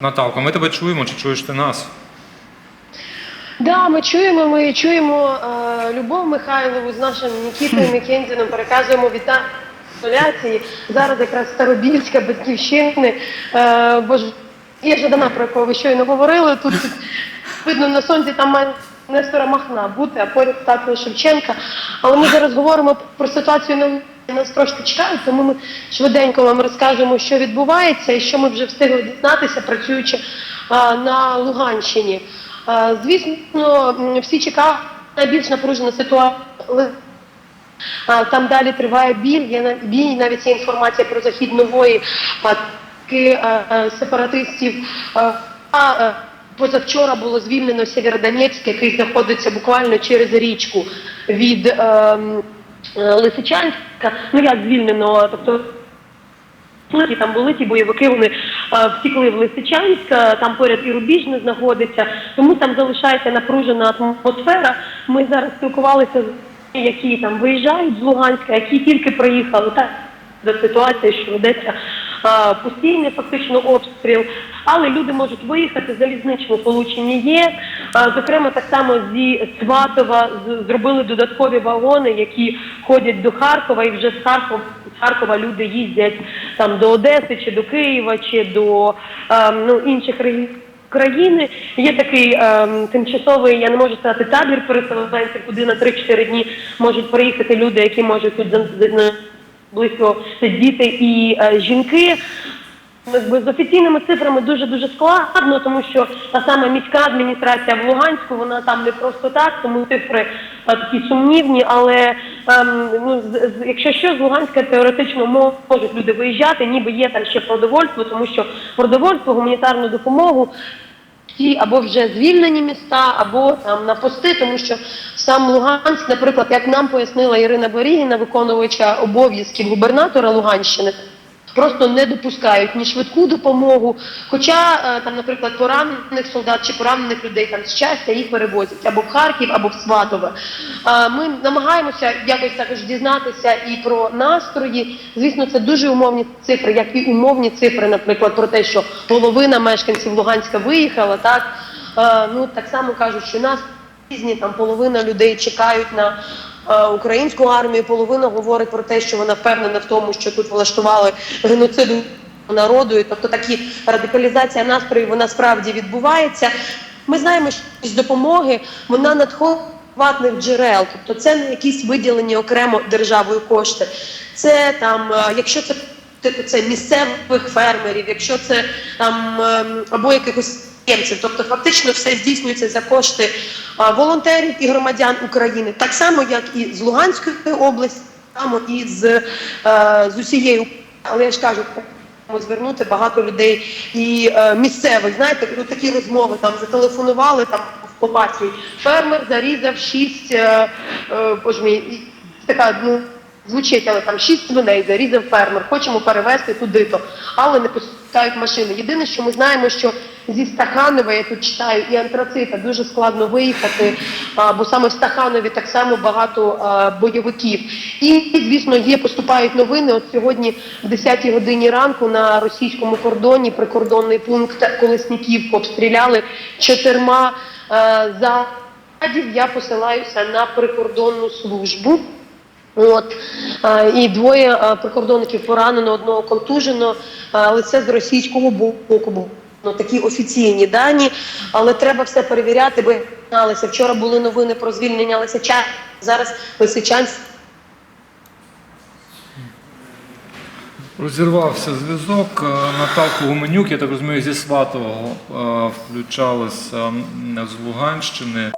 Наталко, ми тебе чуємо, чи чуєш ти нас? Да, ми чуємо. Ми чуємо е, Любов Михайлову з нашим Нікітою Мікензіном. Переказуємо вітання соляції. Зараз якраз Старобільська батьківщини. Е, бо ж є Жадана, про якого ви щойно говорили. Тут видно на сонці там має Нестора Махна бути, а поряд статуя Шевченка. Але ми зараз говоримо про ситуацію на нас трошки чекають, тому ми швиденько вам розкажемо, що відбувається і що ми вже встигли дізнатися, працюючи а, на Луганщині. А, звісно, всі чекали найбільш напружена ситуація. а, Там далі триває біль, є бій, навіть є інформація про захід нової а, а, сепаратистів. А, а, Позавчора було звільнено Сєвєродонецьк, який знаходиться буквально через річку від ем, е, Лисичанська. Ну як звільнено, тобто там були ті бойовики, вони а, втікли в Лисичанськ, е, там поряд і Рубіжне знаходиться, тому там залишається напружена атмосфера. Ми зараз спілкувалися з які там виїжджають з Луганська, які тільки приїхали. Так, за ситуації, що ведеться е, постійний фактично обстріл, але люди можуть виїхати, залізничне сполучення є. Е, зокрема, так само зі Сватова зробили додаткові вагони, які ходять до Харкова, і вже з Харкова, з Харкова люди їздять там до Одеси чи до Києва, чи до е, ну, інших регіонів. країни є такий ем, тимчасовий, я не можу сказати, табір переселенців, куди на 3-4 дні можуть приїхати люди, які можуть тут близько діти і е, жінки. Якби з офіційними цифрами дуже дуже складно, тому що та сама міська адміністрація в Луганську вона там не просто так, тому цифри е, такі сумнівні. Але ем, ну з, з- якщо що з Луганська теоретично мо- можуть люди виїжджати, ніби є там ще продовольство, тому що продовольство, гуманітарну допомогу ті або вже звільнені міста, або там на пости, тому що сам Луганськ, наприклад, як нам пояснила Ірина Борігіна, виконувача обов'язків губернатора Луганщини. Просто не допускають ні швидку допомогу. Хоча е, там, наприклад, поранених солдат чи поранених людей там з щастя їх перевозять або в Харків, або в Сватове. Е, Ми намагаємося якось також дізнатися і про настрої. Звісно, це дуже умовні цифри, як і умовні цифри, наприклад, про те, що половина мешканців Луганська виїхала. Так Е, ну так само кажуть, що нас різні там половина людей чекають на українську армію, половина говорить про те, що вона впевнена в тому, що тут влаштували геноцид народу. І, тобто такі радикалізація настроїв вона справді відбувається. Ми знаємо, що з допомоги вона надходить приватних джерел, тобто це не якісь виділені окремо державою кошти. Це там, е, якщо це типу це місцевих фермерів, якщо це там ем, або якихось підприємців, тобто фактично все здійснюється за кошти волонтерів і громадян України, так само як і з Луганської області, так само і з, з України. Але я ж кажу, звернути багато людей і е, місцевих. Знаєте, ну, такі розмови там зателефонували там в Попасі. Фермер зарізав шість, е, е, боже мій, така ну. Звучить, але там шість свиней зарізав фермер, хочемо перевезти туди-то, але не пускають машини. Єдине, що ми знаємо, що зі Стаханова, я тут читаю, і антрацита дуже складно виїхати, бо саме в Стаханові так само багато бойовиків. І, звісно, є, поступають новини. От сьогодні в 10-й годині ранку на російському кордоні прикордонний пункт Колесніківку обстріляли чотирма а, задів. Я посилаюся на прикордонну службу. От і двоє прикордонників поранено, одного контужено, але це з російського боку. Ну, такі офіційні дані, але треба все перевіряти, бо зналися. Вчора були новини про звільнення Лисичан. Зараз Лисичанськ Розірвався зв'язок. Е, Наталку Гуменюк, я так розумію, зі Сватового е, включалися м, з Луганщини.